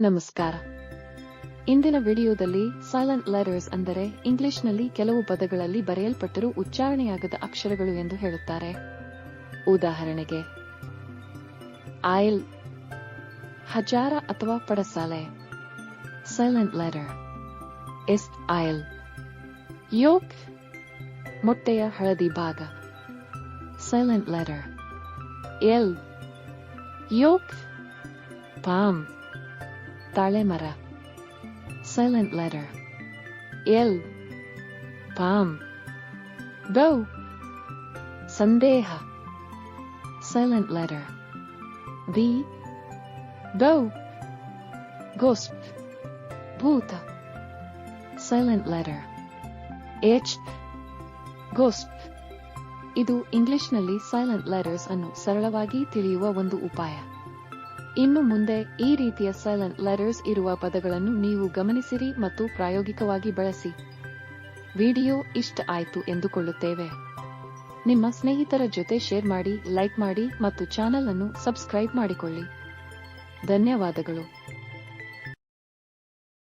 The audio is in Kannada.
ನಮಸ್ಕಾರ. ಇಂದಿನ ವಿಡಿಯೋದಲ್ಲಿ ಸೈಲೆಂಟ್ ಲೆಟರ್ಸ್ ಅಂದರೆ ಇಂಗ್ಲಿಷ್ನಲ್ಲಿ ಕೆಲವು ಪದಗಳಲ್ಲಿ ಬರೆಯಲ್ಪಟ್ಟರೂ ಉಚ್ಚಾರಣೆಯಾಗದ ಅಕ್ಷರಗಳು ಎಂದು ಹೇಳುತ್ತಾರೆ. ಉದಾಹರಣೆಗೆ ಐಲ್ ಹಜಾರ ಅಥವಾ ಪಡಸಾಲೆ silent letter S I'll yoke ಮೊಟ್ಟೆಯ ಹಳದಿ ಭಾಗ. Silent letter L yoke palm ತಾಳೆ ಮರ ಸೈಲೆಂಟ್ ಲೆಟರ್ ಎಲ್ ಪಾಮ್ ಗೌ ಸಂದೇಹ. ಸೈಲೆಂಟ್ ಲೆಟರ್ ಬಿ ಗೌ ಗೋಸ್ಪ್ ಭೂತ ಸೈಲೆಂಟ್ ಲೆಟರ್ ಎಚ್ ಗೋಸ್ಪ್ ಇದು ಇಂಗ್ಲಿಷ್ನಲ್ಲಿ ಸೈಲೆಂಟ್ ಲೆಟರ್ಸ್ ಅನ್ನು ಸರಳವಾಗಿ ತಿಳಿಯುವ ಒಂದು ಉಪಾಯ. ಇನ್ನು ಮುಂದೆ ಈ ರೀತಿಯ ಸೈಲೆಂಟ್ ಲೆಟರ್ಸ್ ಇರುವ ಪದಗಳನ್ನು ನೀವು ಗಮನಿಸಿರಿ ಮತ್ತು ಪ್ರಾಯೋಗಿಕವಾಗಿ ಬಳಸಿ. ವಿಡಿಯೋ ಇಷ್ಟ ಆಯಿತು ಎಂದುಕೊಳ್ಳುತ್ತೇವೆ. ನಿಮ್ಮ ಸ್ನೇಹಿತರ ಜೊತೆ ಶೇರ್ ಮಾಡಿ ಲೈಕ್ ಮಾಡಿ ಮತ್ತು ಚಾನಲ್ ಅನ್ನು ಸಬ್ಸ್ಕ್ರೈಬ್ ಮಾಡಿಕೊಳ್ಳಿ. ಧನ್ಯವಾದಗಳು.